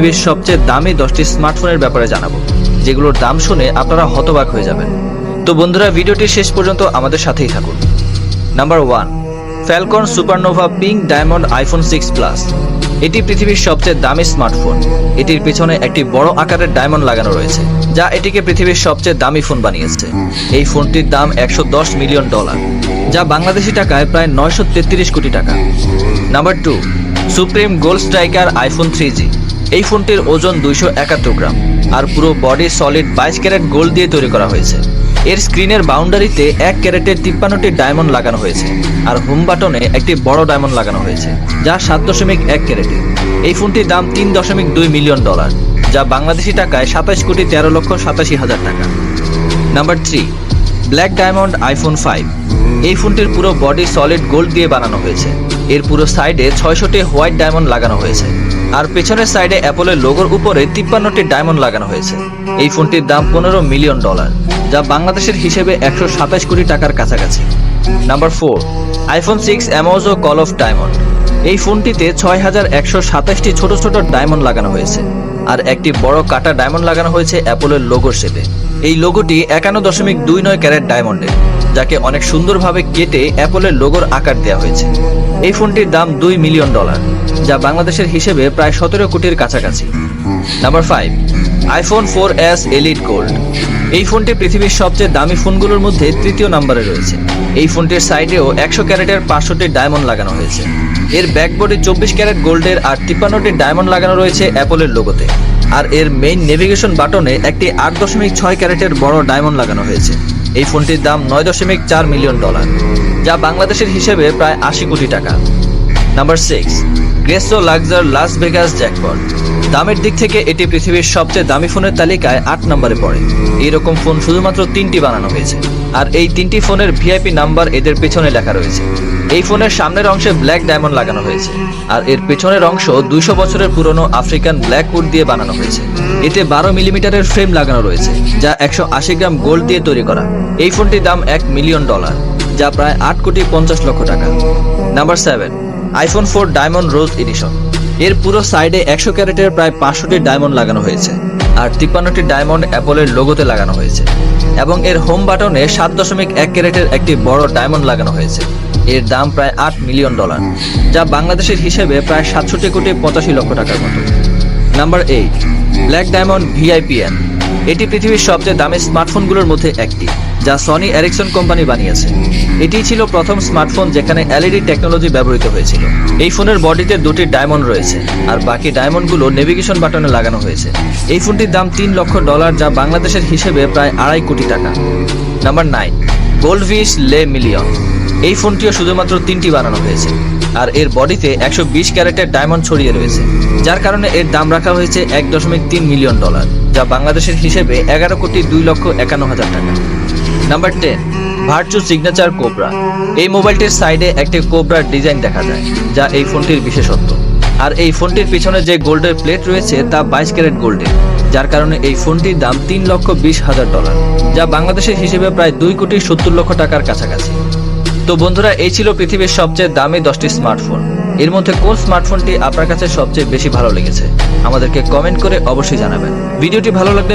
পৃথিবীর সবচেয়ে দামি দশটি স্মার্টফোনের ব্যাপারে জানাব, যেগুলোর দাম শুনে আপনারা হতবাক হয়ে যাবেন। তো বন্ধুরা, ভিডিওটি শেষ পর্যন্ত আমাদের সাথেই থাকুন। Number one Falcon Supernova pink diamond iPhone six plus এটি পৃথিবীর সবচেয়ে দামি স্মার্টফোন এটির পেছনে একটি বড় আকারের ডায়মন্ড লাগানো রয়েছে, যা এটিকে পৃথিবীর সবচেয়ে দামি ফোন বানিয়েছে। এই ফোনটির দাম একশো দশ মিলিয়ন ডলার যা বাংলাদেশি টাকায় প্রায় নয়শো তেত্রিশ কোটি টাকা। Number two supreme gold striker iPhone three G এই ফোনটির ওজন দুইশো একাত্তর গ্রাম আর পুরো বডি সলিড বাইশ ক্যারেট গোল্ড দিয়ে তৈরি করা হয়েছে। এর স্ক্রিনের বাউন্ডারিতে এক ক্যারেটের তিপ্পান্নটি ডায়মন্ড লাগানো হয়েছে আর হোম বাটনে একটি বড় ডায়মন্ড লাগানো হয়েছে, যা সাত দশমিক এক ক্যারেটের এই ফোনটির দাম তিন দশমিক দুই মিলিয়ন ডলার যা বাংলাদেশি টাকায় সাতাশ কোটি তেরো লক্ষ সাতাশি হাজার টাকা। Number three black diamond iPhone five এই ফোনটির পুরো বডি সলিড গোল্ড দিয়ে বানানো হয়েছে। এর পুরো সাইডে ছয়শটি হোয়াইট ডায়মন্ড লাগানো হয়েছে। আর পেছনের সাইডে অ্যাপলের লোগোর উপরে তিপ্পান্নটি ডায়মন্ড লাগানো হয়েছে। এই ফোনটির দাম পনেরো মিলিয়ন ডলার যা বাংলাদেশের হিসেবে একশো সাতাশ কোটি টাকার কাছাকাছি। Number four iPhone six Amosu call of diamond এই ফোনটিতে ছয় হাজার একশো সাতাশটি ছোট ছোট ডায়মন্ড লাগানো হয়েছে। আর একটি বড় কাটা ডায়মন্ড লাগানো হয়েছে অ্যাপলের লোগোর শেপে। এই লোগোটি একান্ন দশমিক দুই নয় ক্যারেট ডায়মন্ডের, যাকে অনেক সুন্দরভাবে কেটে অ্যাপলের লোগোর আকার দেওয়া হয়েছে। এই ফোনটির দাম দুই মিলিয়ন ডলার, যা বাংলাদেশের হিসেবে প্রায় সতেরো কোটির কাছাকাছি। Number five, iPhone four S elite gold এই ফোনটি পৃথিবীর সবচেয়ে দামি ফোনগুলোর মধ্যে তৃতীয় নম্বরে রয়েছে। এই ফোনটির সাইডেও একশো ক্যারেটের পাঁচশোটি ডায়মন্ড লাগানো হয়েছে। এর ব্যাকবোর্ডে চব্বিশ ক্যারেট গোল্ডের আর তিপ্পান্নটি ডায়মন্ড লাগানো রয়েছে অ্যাপলের লোগোতে আর এর মেইন নেভিগেশন বাটনে একটি আট দশমিক ছয় ক্যারেটের বড় ডায়মন্ড লাগানো হয়েছে। এই ফোনটির দাম নয় দশমিক চার মিলিয়ন ডলার যা বাংলাদেশের হিসেবে প্রায় আশি কোটি টাকা। নাম্বার সিক্স গ্রেসো লাগজার লাস ভেগাস জ্যাকপট দামের দিক থেকে এটি পৃথিবীর সবচেয়ে দামি ফোনের তালিকায় আট নম্বরে পড়ে। এইরকম ফোন শুধুমাত্র তিনটি বানানো হয়েছে। আর এই তিনটি ফোনের ভিআইপি নাম্বার এদের পেছনে লেখা রয়েছে। এই ফোনের সামনের অংশে ব্ল্যাক ডায়মন্ড লাগানো হয়েছে। আর এর পেছনের অংশ দুইশো বছরের পুরনো আফ্রিকান ব্ল্যাক উড দিয়ে বানানো হয়েছে। এতে বারো মিলিমিটারের ফ্রেম লাগানো রয়েছে, যা একশো আশি গ্রাম গোল্ড দিয়ে তৈরি করা। এই ফোনটির দাম এক মিলিয়ন ডলার, যা প্রায় আট কোটি পঞ্চাশ লক্ষ টাকা। Number seven. IPhone four diamond rose edition. এর পুরো সাইডে একশো ক্যারেটের প্রায় পাঁচশোটি ডায়মন্ড লাগানো হয়েছে আর তিপ্পান্নটি ডায়মন্ড অ্যাপলের লোগোতে লাগানো হয়েছে। এবং এর হোম বাটনে সাত দশমিক এক ক্যারেটের একটি বড় ডায়মন্ড লাগানো হয়েছে। এর দাম প্রায় আট মিলিয়ন ডলার, যা বাংলাদেশের হিসেবে প্রায় সাতষট্টি কোটি পঁচাশি লক্ষ টাকার মতো। Number eight, black diamond VIPN. এটি পৃথিবীর সবচেয়ে দামি স্মার্টফোনগুলোর মধ্যে একটি, যা সনি এরিকসন কোম্পানি বানিয়েছে। এটি ছিল প্রথম স্মার্টফোন যেখানে এলইডি টেকনোলজি ব্যবহৃত হয়েছিল। এই ফোনের বডিতে দুটি ডায়মন্ড রয়েছে, আর বাকি ডায়মন্ডগুলো নেভিগেশন বাটনে লাগানো হয়েছে। এই ফোনটির দাম তিন লক্ষ ডলার যা বাংলাদেশের হিসেবে প্রায় আড়াই কোটি টাকা। নাম্বার নাইন গোল্ডভিস লে মিলিয়ন এই ফোনটিও শুধুমাত্র তিনটি বানানো হয়েছে। আর এর বডিতে একশো বিশ ক্যারেটের ডায়মন্ড ছড়িয়ে রয়েছে, যার কারণে এর দাম রাখা হয়েছে এক দশমিক তিন মিলিয়ন ডলার, যা বাংলাদেশের হিসেবে এগারো কোটি দুই লক্ষ একান্ন হাজার টাকা। Number ten, Vertu signature cobra. এই মোবাইলটির সাইডে একটি কোবরার ডিজাইন দেখা যায়, যা এই ফোনটির বিশেষত্ব। আর এই ফোনটির পিছনে যে গোল্ডের প্লেট রয়েছে, তা বাইশ ক্যারেট গোল্ডের, যার কারণে এই ফোনটির দাম তিন লক্ষ বিশ হাজার ডলার, যা বাংলাদেশের হিসেবে প্রায় দুই কোটি সত্তর লক্ষ টাকার কাছাকাছি। তো বন্ধুরা, এই ছিল পৃথিবীর সবচেয়ে দামি দশটি স্মার্টফোন। এর মধ্যে কোন স্মার্টফোনটি আপনার কাছে সবচেয়ে বেশি ভালো লেগেছে? আমাদেরকে কমেন্ট করে অবশ্যই জানাবেন। ভিডিওটি ভালো লাগলে